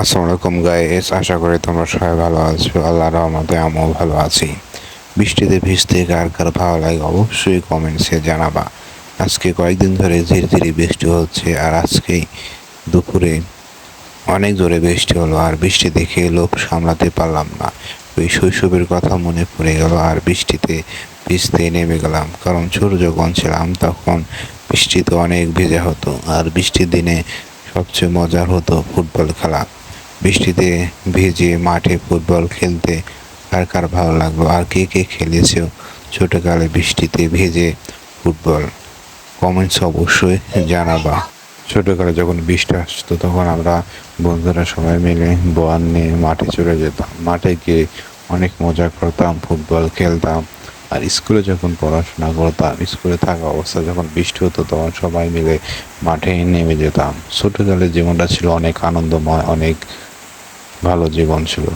আসসালামু আলাইকুম গাইস আশা করি তোমরা সবাই ভালো আছো। আল্লাহর রহমতে আমিও ভালো আছি। বৃষ্টিতে ভিজতে কার কার ভালো লাগে অবশ্যই কমেন্টসে জানাবা। আজকে কয়েকদিন ধরে ধীরে ধীরে বৃষ্টি হচ্ছে আর আজকেই দুপুরে অনেক জোরে বৃষ্টি হলো আর বৃষ্টি দেখে লোভ সামলাতে পারলাম না। ওই শৈশবের কথা মনে পড়ে গেল আর বৃষ্টিতে ভিজতে নেমে গেলাম। কারণ ছোট যখন ছিলাম তখন বৃষ্টিতে অনেক ভেজা হতো আর বৃষ্টির দিনে সবচেয়ে মজার হতো ফুটবল খেলা। বৃষ্টিতে ভিজে মাঠে ফুটবল খেলতে কার কার ভালো লাগল? আর কে কে খেলেছো ছোটোকালে বৃষ্টিতে ভেজে ফুটবল? কমেন্টস অবশ্যই জানাবা। ছোটোকালে যখন বৃষ্টি আসতো, তখন আমরা বন্ধুরা সবাই মিলে বল নিয়ে মাঠে চলে যেতাম। মাঠে গিয়ে অনেক মজা করতাম, ফুটবল খেলতাম। আর স্কুলে যখন পড়াশোনা করতাম, স্কুলে থাকা অবস্থা যখন বৃষ্টি হতো, তখন সবাই মিলে মাঠে নেমে যেতাম। ছোটোকালের জীবনটা ছিল অনেক আনন্দময়, অনেক ভালো জীবন ছিল।